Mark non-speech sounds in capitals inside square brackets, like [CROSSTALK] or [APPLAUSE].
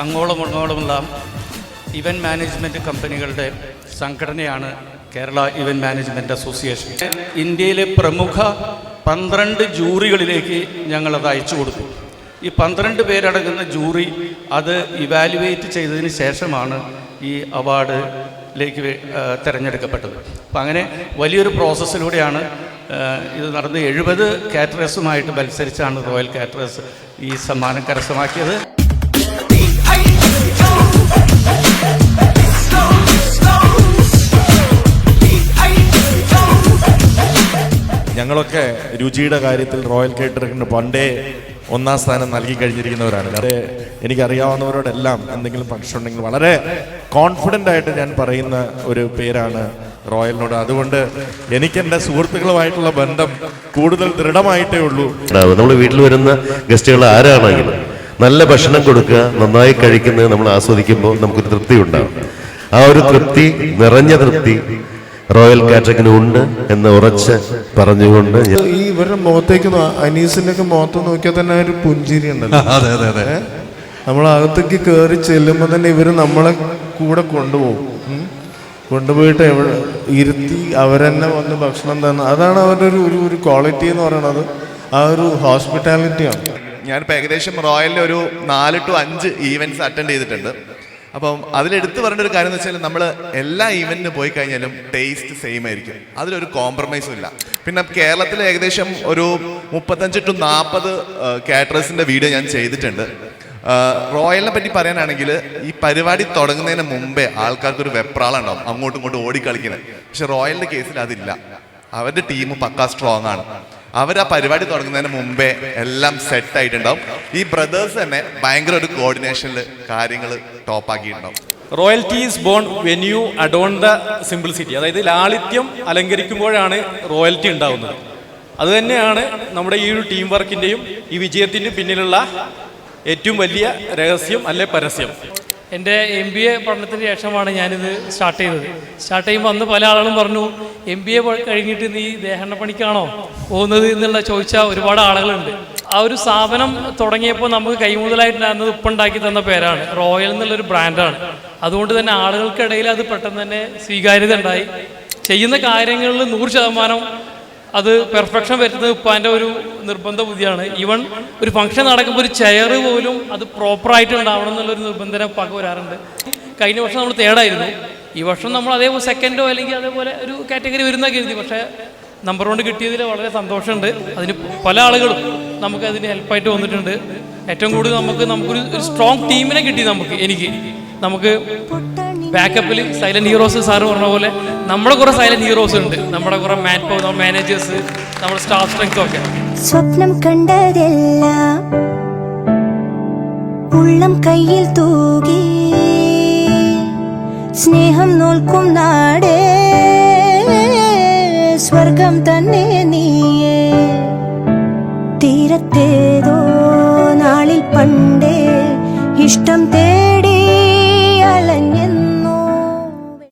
അങ്ങോളം ഇങ്ങോളമുള്ള event management കമ്പനികളുടെ സംഘടനയാണ് കേരള ഇവന്റ് മാനേജ്മെന്റ് അസോസിയേഷൻ ഇന്ത്യയിലെ പ്രമുഖ പന്ത്രണ്ട് ജൂറികളിലേക്ക് ഞങ്ങളത് അയച്ചു കൊടുത്തു. ഈ പന്ത്രണ്ട് പേരടങ്ങുന്ന ജൂറി അത് ഇവാലുവേറ്റ് ചെയ്തതിന് ശേഷമാണ് ഈ അവാർഡിലേക്ക് തിരഞ്ഞെടുക്കപ്പെട്ടത്. അപ്പം അങ്ങനെ വലിയൊരു പ്രോസസ്സിലൂടെയാണ് ഇത് നടന്ന് എഴുപത് കാറ്ററേഴ്സുമായിട്ട് മത്സരിച്ചാണ് റോയൽ കാറ്ററേഴ്സ് ഈ സമ്മാനം കരസ്ഥമാക്കിയത്. ഞങ്ങളൊക്കെ രുചിയുടെ കാര്യത്തിൽ റോയൽ കേറ്ററിംഗിന് പണ്ടേ ഒന്നാം സ്ഥാനം നൽകി കഴിഞ്ഞിരിക്കുന്നവരാണ്. അത് എനിക്കറിയാവുന്നവരോടെല്ലാം എന്തെങ്കിലും ഫംഗ്ഷൻ ഉണ്ടെങ്കിൽ വളരെ കോൺഫിഡന്റ് ആയിട്ട് ഞാൻ പറയുന്ന ഒരു പേരാണ് റോയലിനോട്. അതുകൊണ്ട് എനിക്ക് എന്റെ സുഹൃത്തുക്കളുമായിട്ടുള്ള ബന്ധം കൂടുതൽ ദൃഢമായിട്ടേ ഉള്ളൂ. നമ്മൾ വീട്ടിൽ വരുന്ന ഗസ്റ്റുകൾ ആരാണെങ്കിലും നല്ല ഭക്ഷണം കൊടുക്കുക നന്നായി കഴിക്കുന്നത് നമ്മൾ ആസ്വദിക്കുമ്പോൾ നമുക്കൊരു തൃപ്തി ഉണ്ടാവും. ആ ഒരു തൃപ്തി നിറഞ്ഞ തൃപ്തി റോയൽ കാറ്ററിംഗിന് ഉണ്ട് എന്ന് ഉറച്ച് പറഞ്ഞുകൊണ്ട് ഈ ഇവരുടെ മുഖത്തേക്ക് അനീസിന്റെ ഒക്കെ മുഖത്ത് നോക്കിയാൽ തന്നെ ഒരു പുഞ്ചിരി ഉണ്ടല്ലോ. [LAUGHS] അതെ അതെ അകത്തേക്ക് കയറി ചെല്ലുമ്പോൾ തന്നെ ഇവർ നമ്മളെ കൂടെ കൊണ്ടുപോകും. കൊണ്ടുപോയിട്ട് എവിടെ ഇരുത്തി അവരെന്നെ വന്ന് ഭക്ഷണം തന്ന. അതാണ് അവരുടെ ഒരു ഒരു ഒരു ക്വാളിറ്റി എന്ന് പറയുന്നത് ആ ഒരു ഹോസ്പിറ്റാലിറ്റിയാണ് ഞാനിപ്പോൾ ഏകദേശം റോയലിൽ ഒരു നാല് ടു അഞ്ച് ഈവന്റ്സ് അറ്റൻഡ് ചെയ്തിട്ടുണ്ട്. അപ്പം അതിലെടുത്ത് പറയേണ്ട ഒരു കാര്യം എന്ന് വെച്ചാൽ നമ്മൾ എല്ലാ ഈവന്റിന് പോയി കഴിഞ്ഞാലും ടേസ്റ്റ് സെയിം ആയിരിക്കും. അതിലൊരു കോംപ്രമൈസും ഇല്ല. പിന്നെ കേരളത്തിൽ ഏകദേശം ഒരു മുപ്പത്തഞ്ച് ടു നാൽപ്പത് കാറ്ററേഴ്സിന്റെ വീഡിയോ ഞാൻ ചെയ്തിട്ടുണ്ട്. റോയലിനെ പറ്റി പറയാനാണെങ്കിൽ ഈ പരിപാടി തുടങ്ങുന്നതിന് മുമ്പേ ആൾക്കാർക്കൊരു വെപ്രാളുണ്ടാവും അങ്ങോട്ടും ഇങ്ങോട്ടും ഓടിക്കളിക്കുന്നത് പക്ഷെ റോയലിന്റെ കേസിൽ അതില്ല. അവരുടെ ടീം പക്കാ സ്ട്രോങ് ആണ്. അവർ ആ പരിപാടി തുടങ്ങുന്നതിന് മുമ്പേ എല്ലാം സെറ്റ് ആയിട്ടുണ്ടാവും. ഈ ബ്രദേഴ്സ് തന്നെ ഭയങ്കര ഒരു കോർഡിനേഷനിൽ കാര്യങ്ങൾ ടോപ്പാക്കിയിട്ടുണ്ടാവും royalty is born when you adorn the simplicity അതായത് ലാളിത്യം അലങ്കരിക്കുമ്പോഴാണ് റോയൽറ്റി ഉണ്ടാവുന്നത്. അത് തന്നെയാണ് നമ്മുടെ ഈ ഒരു ടീം വർക്കിന്റെയും ഈ വിജയത്തിന്റെ പിന്നിലുള്ള ഏറ്റവും വലിയ രഹസ്യം അല്ലെ പരസ്യം. എന്റെ എം ബി എ പഠനത്തിന് ശേഷമാണ് ഞാനിത് സ്റ്റാർട്ട് ചെയ്തത്. സ്റ്റാർട്ട് ചെയ്യുമ്പോൾ അന്ന് പല ആളുകളും പറഞ്ഞു എം ബി എ കഴിഞ്ഞിട്ട് നീ ദേഹണ പണിക്കാണോ? പോകുന്നത് എന്നുള്ള ചോദിച്ച ഒരുപാട് ആളുകളുണ്ട്. ആ ഒരു സ്ഥാപനം തുടങ്ങിയപ്പോൾ നമുക്ക് കൈമുതലായിട്ടുണ്ടായിരുന്നത് ഉപ്പുണ്ടാക്കി തന്ന പേരാണ്. റോയൽ എന്നുള്ളൊരു ബ്രാൻഡാണ് അതുകൊണ്ട് തന്നെ ആളുകൾക്കിടയിൽ അത് പെട്ടെന്ന് തന്നെ സ്വീകാര്യത ഉണ്ടായി ചെയ്യുന്ന കാര്യങ്ങളിൽ നൂറ് ശതമാനം അത് പെർഫെക്ഷൻ വരുത്തുന്നത് ഉപ്പാന്റെ ഒരു നിർബന്ധ ബുദ്ധിയാണ്. ഈവൺ ഒരു ഫംഗ്ഷൻ നടക്കുമ്പോൾ ഒരു ചെയർ പോലും അത് പ്രോപ്പറായിട്ട് ഉണ്ടാവണം എന്നുള്ളൊരു നിർബന്ധം പക വരാറുണ്ട്. കഴിഞ്ഞ വർഷം നമ്മൾ തേർഡായിരുന്നു ഈ വർഷം നമ്മൾ അതേപോലെ സെക്കൻഡോ അല്ലെങ്കിൽ അതേപോലെ ഒരു കാറ്റഗറി വരുന്ന കരുതി പക്ഷേ നമ്പർ കൊണ്ട് കിട്ടിയതിൽ വളരെ സന്തോഷമുണ്ട്. അതിന് പല ആളുകളും നമുക്ക് അതിന് ഹെൽപ്പായിട്ട് വന്നിട്ടുണ്ട്. ഏറ്റവും കൂടുതൽ നമുക്ക് നമുക്കൊരു ഒരു സ്ട്രോങ് ടീമിനെ കിട്ടി നമുക്ക് എനിക്ക്. നമുക്ക് ബാക്കപ്പിൽ സൈലന്റ് ഹീറോസ് സാറ് പറഞ്ഞ പോലെ നമ്മുടെ കുറേ സൈലന്റ് ഹീറോസ് ഉണ്ട്. നമ്മുടെ കുറേ മാൻ പവർ മാനേജേഴ്സ് നമ്മുടെ സ്റ്റാഫ് സ്ട്രെങ്ത് ഒക്കെ. സ്വപ്നം കണ്ടതെല്ലാം ഉള്ളം കയ്യിൽ തൂകി. സ്നേഹം നോൽക്കും നാടേ. സ്വർഗം തന്നെ നീയേ. തീരത്തേതോ നാളിൽ പണ്ടേ ഇഷ്ടം തേടി അലഞ്ഞ